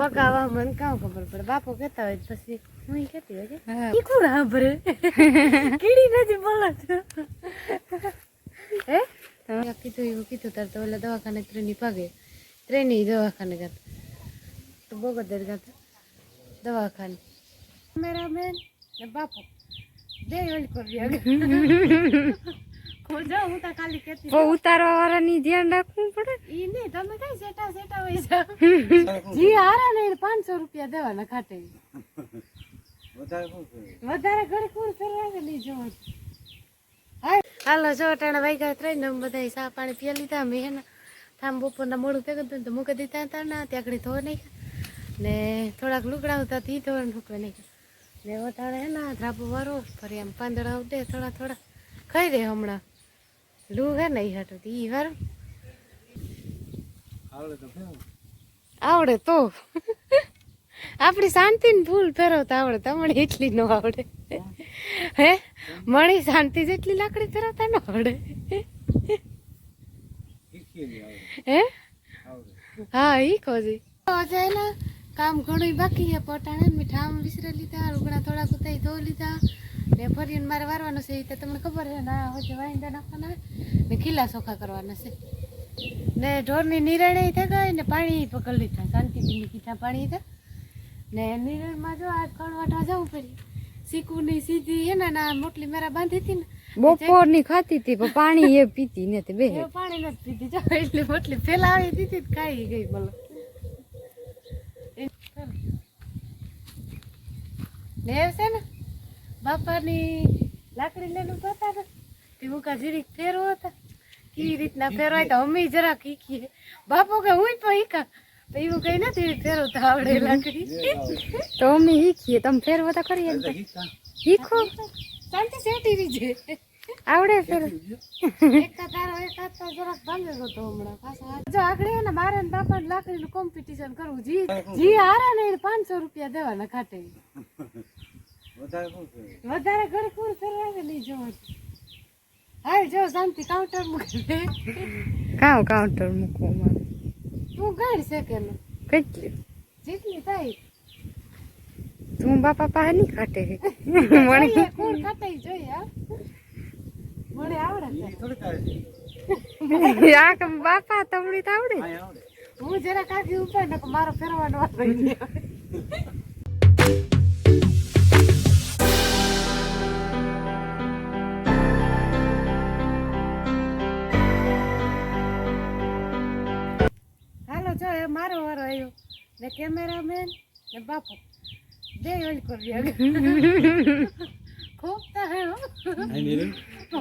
પકાવા મને કામ ખબર પડે. બાપો કહેતા હોય પછી હું ઈ કહેતી હોય કે કોણ સાંભળે કીડી નથી બોલાતો. હે? તમે કીધું એવું કીધું તાર તો ઓલા દવાખાને ત્રણની ભાગે. ત્રણની દવાખાને ગયા તો બોગદર ગયા દવાખાને. કેમેરામેન ને બાપો. બે ઓલ કરી ઉતારવા વાળાની ધ્યાન રાખવું પડે. ઈ નહીં તમે કઈ સેટા સેટા હોય જાવ જી હારા ને પાંચસો રૂપિયા દેવાના ખાતે વધારે ઘડી કુર હાલો જો ટાણા વાગ્યા ત્રણ ને બધા ચા પાણી પી લીધા. મેં હેના થામ બપોરના મોડું ભેગું તો મૂકી દીધા હતા ના ત્યાં આગળ ધોવા નહીં ને થોડાક લુગડા હતા તી ધોરણ મૂકવા નહીં ને વધારે હે ને ધ્રાબુ વારો ફરી આમ પાંદડા ઉડે થોડા થોડા. ખાઈ દે હમણાં. લૂ નહીં ને ઈ હાટું આવડે તો આપણી શાંતિ ને ભૂલ ફેરવતા આવડે તમને એટલી ન આવડે. હે? મણી શાંતિ જેટલી લાકડી ફેરવતા ન આવડે. હે? હા ઈ કોજી આજે ને કામ ઘણું બાકી છે. પટાણે ને મીઠામ વિસરે લીધા રૂગણા થોડાક ઉતાઈ ધો લીધા. ને ફરીને મારે વારવાનું છે એ તો તમને ખબર છે ના હોજે વાઈંદા નાખવાના ને ખીલા ચોખા કરવાના છે. ને ઢોરની નિરાણે થઈ ગઈ ને પાણી પકડી લીધા શાંતિથી કીધા પાણી હતા ને નિરાણમાં જો આ કણવાટા જવું પડી શીકુની સીધી હે ને ના મોટલી મેરા બાંધી હતી ને. બપોરની ખાતી હતી પણ પાણી એ પીતી નથી બે. પાણી નથી પીધી જો એટલી મોટલી ફેલાવી દીધી ખાઈ ગઈ બોલો. ને છે ને? બાપાની લાકડી લઈને હતા ને તે મુકા જીરીક ફેરવો હતા. કેવી રીતના ફેરવાય તો અમે જરા શીખીએ બાપો કે હું તો તો એવું કઈ નથી ફેરવતા આવડે લાકડી. તો અમે શીખીએ તમે ફેરવો તો કરીએ ને તો. શીખો શાંતિ સેટી રહી છે. આવડે ફેર એક તારો એક હાથ તો જરાક ભાંગે તો હમણાં પાછા. જો આગળ હે ને મારે ને બાપા લાકડીનું કોમ્પિટિશન કરવું જી જી હારે ને એને પાંચસો રૂપિયા દેવાના ખાતે. વધારે પૂર ફેરવા કે નહીં જવાનું હાય જો શાંતિ કાઉન્ટર મૂકે. કાઉ કાઉન્ટર મૂકો મારે તું ગઈ સેકેન્ડ કેટલી? જેટલી થાય. તું બાપા પાસે નહીં કાટે મને કોણ કાટે જોઈએ હા? મને આવડે છે. આ કે બાપા તમડી તો આવડે. હું જરા કાકી ઉપર ને મારો ફેરવાનો વાત ઈ ને કેમેરામેન ને બાપુ બે ઓલ કરી ખૂબ તો હે.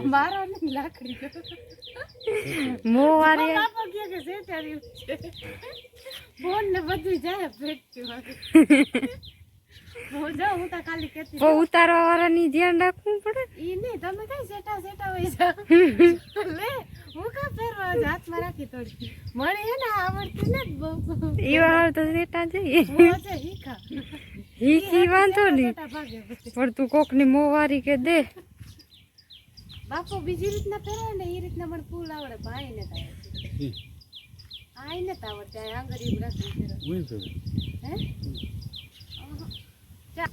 મારો નહીં લાકડી મોવારી બાપા કહે કે શેઠાર્યું છે ફોન ને બધું જાય ભેટતું હું જાઉં હું તો ખાલી કહેતી બહુ વાળાની ધ્યાન રાખવું પડે ઈ નહીં તમે કઈ સેટા સેટા હોય લે હું કા ફેરવા હાથમાં રાખી થોડી મને હે ને આવડતી નથી બહુ. તો રેટા જઈએ હીકી વાંધો નહીં ભાગે પણ તું કોકની મોવારી કે દે. બાપુ બીજી રીતના ફેરવે ને એ રીતના મને ફૂલ આવડે ભાઈ ને આવડે આઈ ને આવડતે આ આંગળી રાખી હે ચા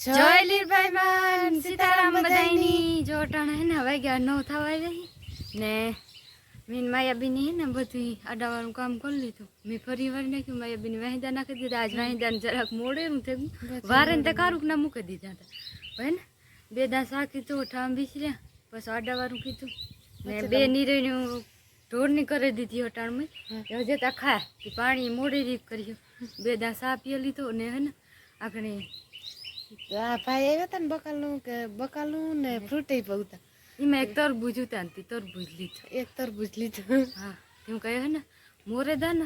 જય લીરભાઈ માન સીતારામ હે ને વાગ્યા નવ થવા રહી ને મેં માયાબીને હે ને બધું આડાવાળું કામ કરી લીધું. મેં ફરી વાર નાખ્યું માયાબીને વાહિદા નાખી દીધા. આજ વાહિદાને જરાક થયું વારે ને કારુક ના મૂકી દીધા હતા. ને બે દા સાકી તો ઠામ વિસર્યા. પછી અડાવાનું કીધું. ને બે નીરણ્યું ઢોરની કરી દીધી અટાણમાં. એ જતા પાણી મોડી રીત કર્યું. બે દાસ આપીએ પીએ લીધો ને હે ને આપણે આ ભાઈ આવ્યા હતા ને બકાલનું કે બકાલનું ને ફ્રૂટ પગતા એમાં એક તરબૂજ ઉતારતી તરબૂજ લીધું. એક તરબૂજ લીધું. હા તેમ કહ્યું હે ને મોરે દા ને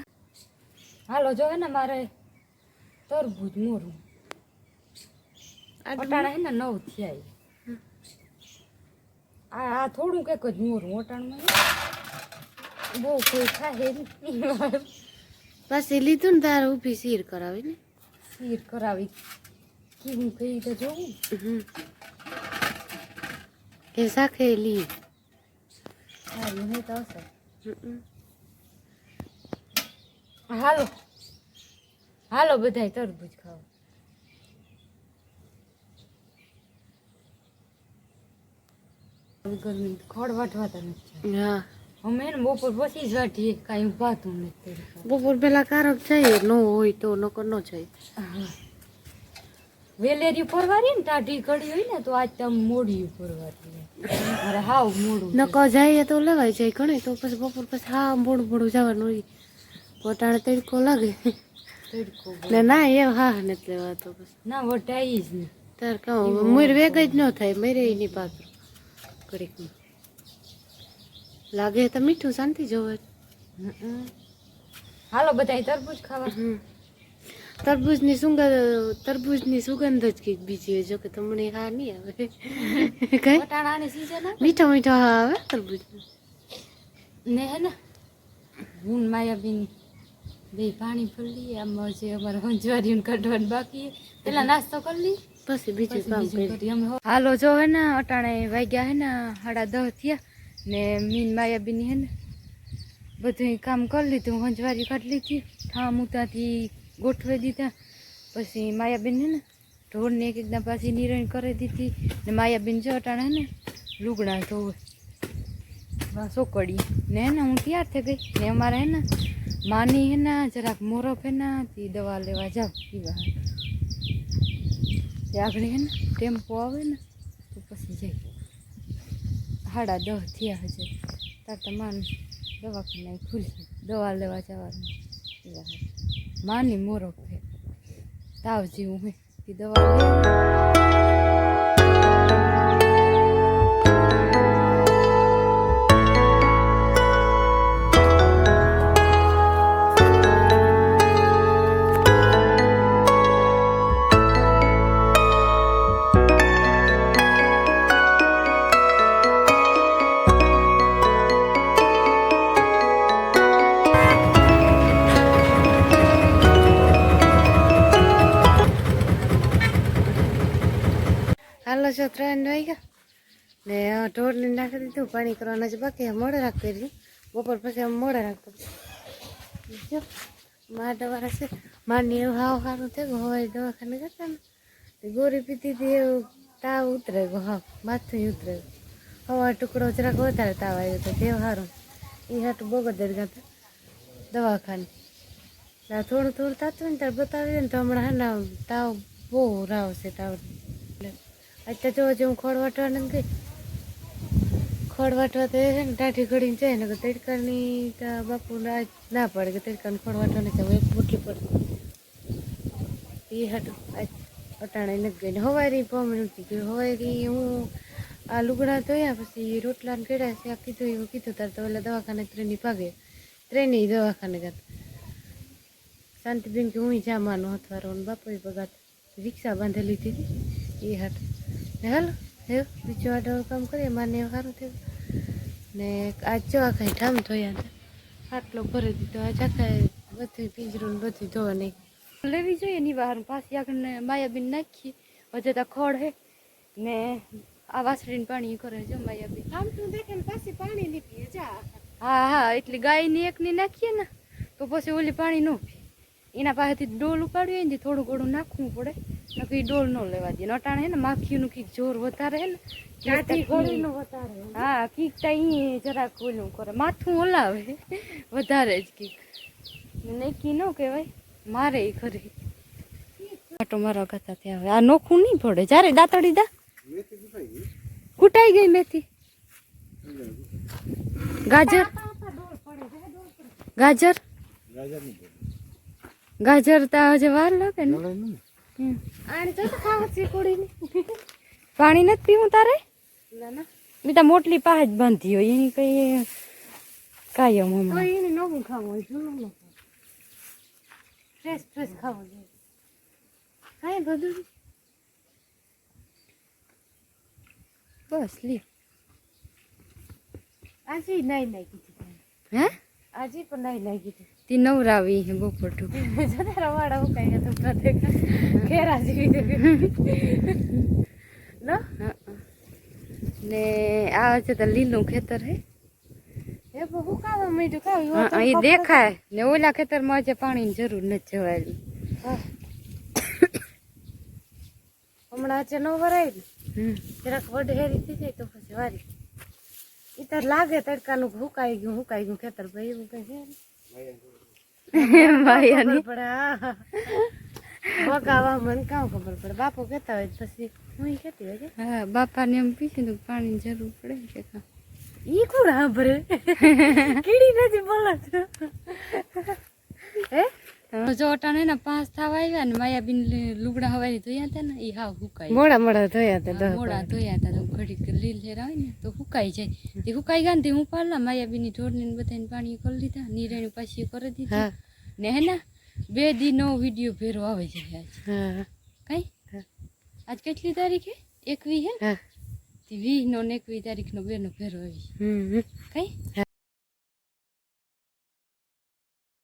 હાલો જો હે ને મારે તરબૂજ મોરું. અટાણા હે ને નવ થયા. આ આ થોડું કંઈક જ મોરું ઓટાણમાં બહુ કોઈ ખાય નહીં. પછી લીધું ને તારે ઊભી શીર કરાવી ને શીર કરાવી. કેવું કઈ તો જોવું હમ. કે શાખે લી સારું નહીં તો હશે. હાલો હાલો બધાય તરબૂજ ખાવ ગરમી ખોડ વાટવાતા નથી હા અમે ને બપોર પછી જ વાટીએ કાંઈ ઉભાતું નથી બપોર પેલા કારક જઈએ નો હોય તો નકર નો જાય વેલેરી પરવારી ને ટાઢી કડી હોય ને તો આજ તમે મોડી પરવારી અરે હાવ મોડું નકો જાય તો લેવાય જાય ઘણી તો પછી બપોર પછી હા મોડું મોડું જવાનું હોય. પોતાને તડકો લાગે. ને ના એ હા નથી લેવાતો પછી. ના વટાઈ જ નહીં તાર કહું મુર વેગ જ ન થાય મરે એની પાત્ર. ઘડીકમાં લાગે તો મીઠું શાંતિ જોવે. હાલો બધાય તરબૂજ ખાવા. હમ. તરબૂચની સુગંધ તરબૂચની સુગંધ જ કંઈક બીજી હોય જો કે તમને હા નહીં આવે. કઈ? મીઠા મીઠો હા આવે તરબૂજ ને. હે ને હું માયાબીન બે પાણી ફરી આમ જે અમારે હંજવારી કાઢવાનું બાકી પેલા નાસ્તો કરી લઈએ પછી બીજું કામ કરી હાલો જો હે ને અટાણે વાગ્યા હે ને સાડા દસ થયા ને મીન માયાબીન હે ને બધું કામ કરી લીધું હંજવારી કાઢી લીધી ઠામ ઉતાથી ગોઠવી દીધા. પછી માયાબેન હે ને, ઢોરને એક એકદમ પાછી નિરણ કરી દીધી. ને માયાબેન જો અટાણે ને, લુગડા ધોવે. સોકડી. ને ને, હું તૈયાર થઈ ગઈ? ને અમારે હે ને, માની હે ને, જરાક મોરફ હે ને દવા લેવા જાવ. પીવા આગળ હે ને, ટેમ્પો આવે ને, તો પછી જઈ. સાડા દસ થયા હજે. તાર તો માન દવાખાને ખુલી દવા લેવા જવાનું. માની મોરો તાવ જેવું હે તે દવા લે હાલો છો ત્રણ વાગ્યા. ને ઢોરને નાખી દીધું, પાણી કરવાના છે બાકી મોડે રાખી દીધું બપોર પછી મોડે રાખતો જો, મા દવા છે. માની એવું હાવ સારું થયું હોય દવાખાને કરતા ને. ગોળી પીતી હતી એવું તાવ ઉતરે ગયો હાવ માથું ઉતરે હવા ટુકડો જરાક વધારે તાવ આવ્યો હતો તે સારું એ હાટું બગોદર ગયા દવાખાને. થોડું થોડું થતું ને ત્યારે બતાવી દે ને તો હમણાં તાવ બહુ રાવ છે તાવ. અત્યારે જો હજી હું ખોળ વાટવાને ગઈ. ખોળ વાટવા તો છે ને ટાઢી ઘડીને જાય ને તડકાની બાપુ ના પડે કે તડકાને ખોળ વાટવાની છે એક મૂકી પડે એ હતું આજ અટાણે નથી ગઈ. ને હવારી પમણ નથી ગઈ હવારી હું આ લુગડા ધોયા, પછી રોટલા ને કર્યા છે આ કીધું એવું કીધું, તાર તો ઓલા દવાખાને ત્રેની ભાગે. ત્રેની દવાખાને ગયા શાંતિબેન કે હું જામાનો હથવારો બાપુ પગાર રિક્ષા બાંધેલી હતી. એ ને હાલો હે બીજું આડો કામ કરીએ માને એવું સારું થયું. ને આજ જો આખા ઠામ ધોયા હતા આટલો ભરી દીધો આજ આખા બધું પિંજરું બધું ધોવા નહીં. લેવી જોઈએ ની બહાર પાછી આગળ ને માયાબીન નાખી વચ્ચે તો ખોડ હે. ને આ વાસળીને પાણી કરે જો માયાબીન. આમ તું દેખે પાછી પાણી નીકળીએ જા. હા હા એટલે ગાયની એકની નાખીએ ને તો પછી ઓલી પાણી ન એના પાસેથી ડોલ ઉપાડ્યું હોય ને થોડું ઘણું નાખવું પડે. નકરી ડોલ ન લેવા દે. અટાણે હે ને માખીનું કીક જોર વધારે હે ને વધારે હા કીક તા અહીં જરાક ઓલું કરે. માથું હલાવે. વધારે જ કીક. નક્કી ન કહેવાય. મારે એ ખરી આટો મારવા કરતા ત્યાં હવે. આ નોખું નહીં પડે. જ્યારે દાંતડી દા. કૂટાઈ ગઈ મેથી. ગાજર. ગાજર. ગાજર તા હજે વાર લાગે ને. આને તો ખાવા છે કોડીની પાણી નથી પીવું તારે? ના ના. મેં તા મોટલી પાસે જ બાંધી હોય એની કઈ કાયમ તો હમણાં એને નવું ખાવું હોય જૂનું ન ફ્રેશ ફ્રેશ ખાવું જોઈએ. કાંઈ બધું બસ લી. આજે નહીં નાખી કીધી હે? આજે પણ નહીં નાઈ કીધી તી નવરાવી હે જતા રવાડા હું કઈ હતું પ્રત્યેક ખેરા જેવી ન? ને આ છે તો લીલું ખેતર હે. એ બહુ કાવા મીઠું કાવ્યું હા, દેખાય. ને ઓલા ખેતરમાં આજે પાણીની જરૂર નથી જવાયેલી. હમણાં આજે નો ભરાય. જરાક વઢેરી થઈ જાય તો પછી વારી. તો લાગે તડકાનું હુકાઈ ગયું હુકાઈ ગયું ખેતર ભાઈ એવું કઈ છે ને. ભાઈયાની. ખબર પડે હા મને કામ ખબર પડે બાપો કહેતા હોય પછી હું કહેતી હોય હા બાપાને એમ પીશું તું પાણીની જરૂર પડે કે કાં? ઈ કીડી નથી બોલત હે જો અટાણે ને પાંચ થવા આવ્યા ને માયાબીન લુગડા હવારી ધોયા હતા ને એ હાવ હુકાઈ મોડા મોડા ધોયા તે મોડા ધોયા હતા તો ઘડીક લીલ લેર ને તો હુકાઈ જાય. તે હુકાઈ ગયા ને તે હું પાડલા માયાબીની ઢોરની બધાને પાણી કરી લીધા નીરેણી પાછી કરી દીધા. ને હે ને બે દી નો વીડિયો ભેરો આવે છે આજ. કઈ? આજ કેટલી તારીખે? એકવી હે? વીસ નો ને એકવી તારીખ નો બે નો ભેરો આવી છે. કઈ?